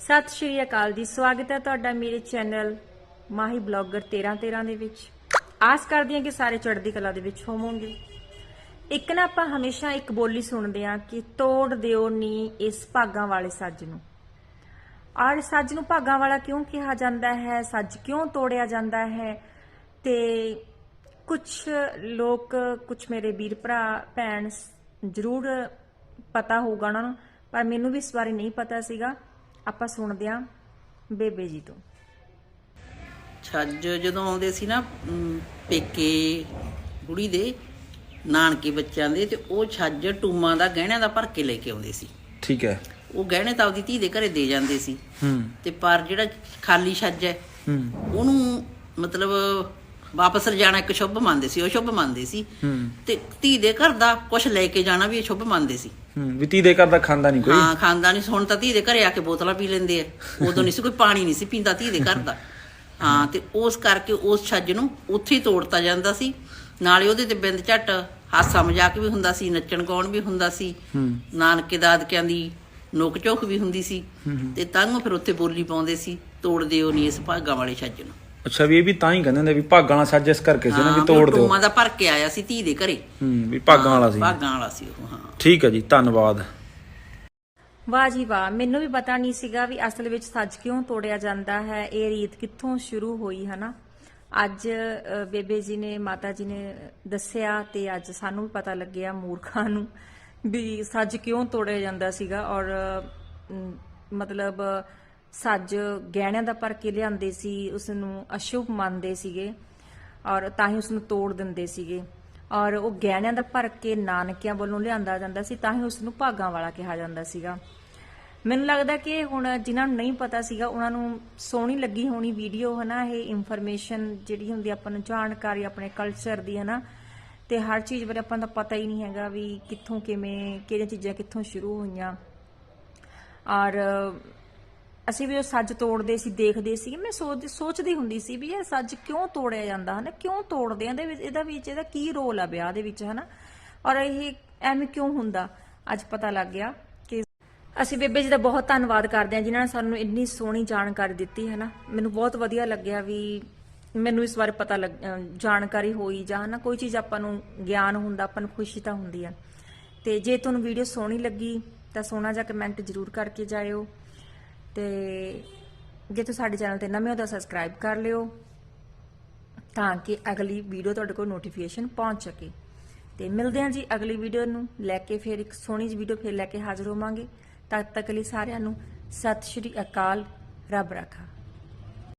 ਸਤਿ ਸ਼੍ਰੀ ਅਕਾਲ ਜੀ। ਸਵਾਗਤ ਹੈ ਤੁਹਾਡਾ ਮੇਰੇ ਚੈਨਲ ਮਾਹੀ ਬਲੌਗਰ 1313 ਦੇ ਵਿੱਚ। ਆਸ ਕਰਦੀ ਹਾਂ ਕਿ ਸਾਰੇ ਚੜ੍ਹਦੀ ਕਲਾ ਦੇ ਵਿੱਚ ਹੋਵੋਗੇ। ਇੱਕ ਨਾ ਆਪਾਂ ਹਮੇਸ਼ਾ ਇੱਕ ਬੋਲੀ ਸੁਣਦੇ ਹਾਂ ਕਿ ਤੋੜ ਦਿਓ ਨੀ ਇਸ ਭਾਗਾਂ ਵਾਲੇ ਸੱਜ ਨੂੰ। ਔਰ ਸੱਜ ਨੂੰ ਭਾਗਾਂ ਵਾਲਾ ਕਿਉਂ ਕਿਹਾ ਜਾਂਦਾ ਹੈ? ਸੱਜ ਕਿਉਂ ਤੋੜਿਆ ਜਾਂਦਾ ਹੈ? ਤੇ ਕੁਝ ਲੋਕ ਕੁਝ ਮੇਰੇ ਵੀਰ ਭਰਾ, ਭੈਣ, ਜ਼ਰੂਰ ਪਤਾ ਹੋਊਗਾ ਉਹਨਾਂ ਨੂੰ, ਪਰ ਮੈਨੂੰ ਵੀ ਇਸ ਬਾਰੇ ਨਹੀਂ ਪਤਾ ਸੀਗਾ। ਆਪਾਂ ਸੁਣਦੇ ਹਾਂ ਬੇਬੇ ਜੀ ਤੋਂ। ਛੱਜ ਜਦੋਂ ਆਉਂਦੇ ਸੀ ਨਾ ਪੇਕੇ ਬੁੜੀ ਦੇ ਨਾਨਕੇ ਬੱਚਿਆਂ ਦੇ ਤੇ ਉਹ ਛੱਜ ਟੂਮਾਂ ਦਾ ਗਹਿਣਿਆਂ ਦਾ ਭਰ ਕੇ ਲੈ ਕੇ ਆਉਂਦੇ ਸੀ। ਠੀਕ ਹੈ। ਉਹ ਗਹਿਣੇ ਤਾਂ ਆਪਦੀ ਧੀ ਦੇ ਘਰੇ ਦੇ ਜਾਂਦੇ ਸੀ। ਹੂੰ। ਤੇ ਪਰ ਜਿਹੜਾ ਖਾਲੀ ਛੱਜ ਹੈ ਹੂੰ। ਉਹਨੂੰ ਮਤਲਬ ਵਾਪਸ ਲਿਜਾਣਾ ਇੱਕ ਸ਼ੁਭ ਮੰਨਦੇ ਸੀ ਉਹ ਸ਼ੁਭ ਮੰਨਦੇ ਸੀ। ਹੂੰ। ਤੇ ਧੀ ਦੇ ਘਰ ਦਾ ਕੁਝ ਲੈ ਕੇ ਜਾਣਾ ਵੀ ਇਹ ਸ਼ੁਭ ਮੰਨਦੇ ਸੀ। ਹੂੰ ਵੀ ਤੀ ਦੇ ਕਰਦਾ ਖਾਂਦਾ ਨਹੀਂ ਕੋਈ। ਹਾਂ ਖਾਨਦਾਨੀ ਹੁਣ ਤਾਂ ਧੀ ਦੇ ਘਰੇ ਆ ਕੇ ਬੋਤਲਾਂ ਪੀ ਲੈਂਦੇ ਆ। ਉਦੋਂ ਨਹੀਂ ਸੀ ਕੋਈ ਪਾਣੀ ਨਹੀਂ ਸੀ ਪੀਂਦਾ ਧੀ ਦੇ ਘਰ ਦਾ। ਹਾਂ ਤੇ ਉਸ ਕਰਕੇ ਉਸ ਛੱਜ ਨੂੰ ਉੱਥੇ ਹੀ ਤੋੜਤਾ ਜਾਂਦਾ ਸੀ। ਨਾਲੇ ਉਹਦੇ ਤੇ ਬਿੰਦ ਝੱਟ ਹਾਸਾ ਮਜ਼ਾਕ ਵੀ ਹੁੰਦਾ ਸੀ ਨੱਚਣ ਗਾਉਣ ਵੀ ਹੁੰਦਾ ਸੀ। ਹੂੰ। ਨਾਨਕੇ ਦਾਦਕਿਆਂ ਦੀ ਨੋਕ ਝੋਕ ਵੀ ਹੁੰਦੀ ਸੀ। ਤੇ ਤਾਂ ਫਿਰ ਉੱਥੇ ਬੋਲੀ ਪਾਉਂਦੇ ਸੀ ਤੋੜ ਦਿਓ ਨਹੀਂ ਇਸ ਭਾਗਾਂ ਵਾਲੇ ਛੱਜ ਨੂੰ। ਅੱਛਾ ਵੀ ਇਹ ਵੀ ਤਾਂ ਹੀ ਕਹਿੰਦੇ ਹੁੰਦੇ ਵੀ ਭਾਗਾਂ ਵਾਲਾ ਸੱਜ ਇਸ ਕਰਕੇ ਸੀ ਨਾ ਵੀ ਤੋੜ ਉਹ ਦਿਓ। ਟੂਮਾਂ ਦਾ ਭਰ ਕੇ ਆਇਆ ਸੀ ਧੀ ਦੇ ਘਰੇ। ਹੂੰ ਵੀ ਭਾਗਾਂ ਵਾਲਾ ਸੀ। ਭਾਗਾਂ ਵਾਲਾ ਸੀ ਉਹ ਹਾਂ। ਠੀਕ ਹੈ ਜੀ ਧੰਨਵਾਦ। ਵਾਹ ਜੀ ਵਾਹ ਮੈਨੂੰ ਵੀ ਪਤਾ ਨਹੀਂ ਸੀਗਾ ਵੀ ਅਸਲ ਵਿੱਚ ਸੱਜ ਕਿਉਂ ਤੋੜਿਆ ਜਾਂਦਾ ਹੈ ਇਹ ਰੀਤ ਕਿੱਥੋਂ ਸ਼ੁਰੂ ਹੋਈ ਹਨਾ? ਅੱਜ ਅ, ਬੇਬੇ ਜੀ ਨੇ ਮਾਤਾ ਜੀ ਨੇ ਦੱਸਿਆ ਤੇ ਅੱਜ ਸਾਨੂੰ ਵੀ ਪਤਾ ਲੱਗਿਆ ਮੂਰਖਾਂ ਨੂੰ ਵੀ ਸੱਜ ਕਿਉਂ ਤੋੜਿਆ ਜਾਂਦਾ ਸੀਗਾ ਔਰ ਮਤਲਬ ਸੱਜ ਗਹਿਣਿਆਂ ਦਾ ਭਰ ਕੇ ਲਿਆਂਦੇ ਸੀ ਉਸ ਨੂੰ ਅਸ਼ੁਭ ਮੰਨਦੇ ਸੀਗੇ ਔਰ ਤਾਂ ਹੀ ਉਸ ਨੂੰ ਤੋੜ ਦਿੰਦੇ ਸੀਗੇ। ਔਰ ਉਹ ਗਹਿਣਿਆਂ ਦਾ ਭਰ ਕੇ ਨਾਨਕਿਆਂ ਵੱਲੋਂ ਲਿਆਂਦਾ ਜਾਂਦਾ ਸੀ, ਤਾਂ ਹੀ ਉਸ ਨੂੰ ਭਾਗਾਂ ਵਾਲਾ ਕਿਹਾ ਜਾਂਦਾ ਸੀਗਾ। ਮੈਨੂੰ ਲੱਗਦਾ ਕਿ ਹੁਣ ਜਿਨ੍ਹਾਂ ਨੂੰ ਨਹੀਂ ਪਤਾ ਸੀਗਾ, ਉਹਨਾਂ ਨੂੰ ਸੋਹਣੀ ਲੱਗੀ ਹੋਣੀ ਵੀਡੀਓ, ਹਨਾ, ਇਹ ਇਨਫੋਰਮੇਸ਼ਨ ਜਿਹੜੀ ਹੁੰਦੀ ਆਪਾਂ ਨੂੰ ਜਾਣਕਾਰੀ, ਆਪਣੇ ਕਲਚਰ ਦੀ, ਹਨਾ। ਤੇ ਹਰ ਚੀਜ਼ ਬਾਰੇ ਆਪਾਂ ਦਾ ਪਤਾ ਹੀ ਨਹੀਂ ਹੈਗਾ ਵੀ ਕਿੱਥੋਂ ਕਿਵੇਂ, ਕਿਹੜੀਆਂ ਚੀਜ਼ਾਂ ਕਿੱਥੋਂ ਸ਼ੁਰੂ ਹੋਈਆਂ। ਔਰ ਅਸੀਂ ਵੀ ਉਹ ਸੱਜ ਤੋੜਦੇ ਸੀ, ਦੇਖਦੇ ਸੀ। ਮੈਂ ਸੋਚਦੀ ਸੋਚਦੀ ਹੁੰਦੀ ਸੀ ਵੀ ਇਹ ਸੱਜ ਕਿਉਂ ਤੋੜਿਆ ਜਾਂਦਾ ਹਨਾ? ਕਿਉਂ ਤੋੜਦੇ ਆ? ਇਹਦੇ ਵਿੱਚ, ਇਹਦਾ ਵਿੱਚ ਇਹਦਾ ਕੀ ਰੋਲ ਆ ਵਿਆਹ ਦੇ ਵਿੱਚ ਹਨਾ? ਔਰ ਇਹ ਐਵੇਂ ਕਿਉਂ ਹੁੰਦਾ? ਅੱਜ ਪਤਾ ਲੱਗ ਗਿਆ ਕਿ ਅਸੀਂ ਬੇਬੇ ਜੀ ਦਾ ਬਹੁਤ ਧੰਨਵਾਦ ਕਰਦੇ ਹਾਂ, ਜਿਨ੍ਹਾਂ ਨੇ ਸਾਨੂੰ ਇੰਨੀ ਸੋਹਣੀ ਜਾਣਕਾਰੀ ਦਿੱਤੀ ਹੈ ਨਾ ਮੈਨੂੰ ਬਹੁਤ ਵਧੀਆ ਲੱਗਿਆ ਵੀ ਮੈਨੂੰ ਇਸ ਬਾਰੇ ਪਤਾ ਲੱਗ ਜਾਣਕਾਰੀ ਹੋਈ ਜਾਂ ਨਾ ਕੋਈ ਚੀਜ਼ ਆਪਾਂ ਨੂੰ ਗਿਆਨ ਹੁੰਦਾ, ਆਪਾਂ ਨੂੰ ਖੁਸ਼ੀ ਤਾਂ ਹੁੰਦੀ ਆ। ਤੇ ਜੇ ਤੁਹਾਨੂੰ ਵੀਡੀਓ ਸੋਹਣੀ ਲੱਗੀ ਤਾਂ ਸੋਹਣਾ ਜਿਹਾ ਕਮੈਂਟ ਜ਼ਰੂਰ ਕਰਕੇ ਜਾਇਓ। ਤੇ ਜੇ ਤੁਸੀਂ ਸਾਡੇ ਚੈਨਲ ਤੇ ਨਵੇਂ ਹੋ ਤਾਂ ਸਬਸਕ੍ਰਾਈਬ ਕਰ ਲਿਓ ਤਾਂ ਕਿ ਅਗਲੀ ਵੀਡੀਓ ਤੁਹਾਡੇ ਕੋਲ ਨੋਟੀਫਿਕੇਸ਼ਨ ਪਹੁੰਚ ਸਕੇ। ਤੇ ਮਿਲਦੇ ਹਾਂ ਜੀ ਅਗਲੀ ਵੀਡੀਓ ਨੂੰ। ਲੈ ਕੇ ਫਿਰ ਇੱਕ ਸੋਹਣੀ ਜਿਹੀ ਵੀਡੀਓ ਫਿਰ ਲੈ ਕੇ ਹਾਜ਼ਰ ਹੋਵਾਂਗੇ। ਤਦ ਤੱਕ ਲਈ ਸਾਰਿਆਂ ਨੂੰ ਸਤਿ ਸ਼੍ਰੀ ਅਕਾਲ। ਰੱਬ ਰਾਖਾ।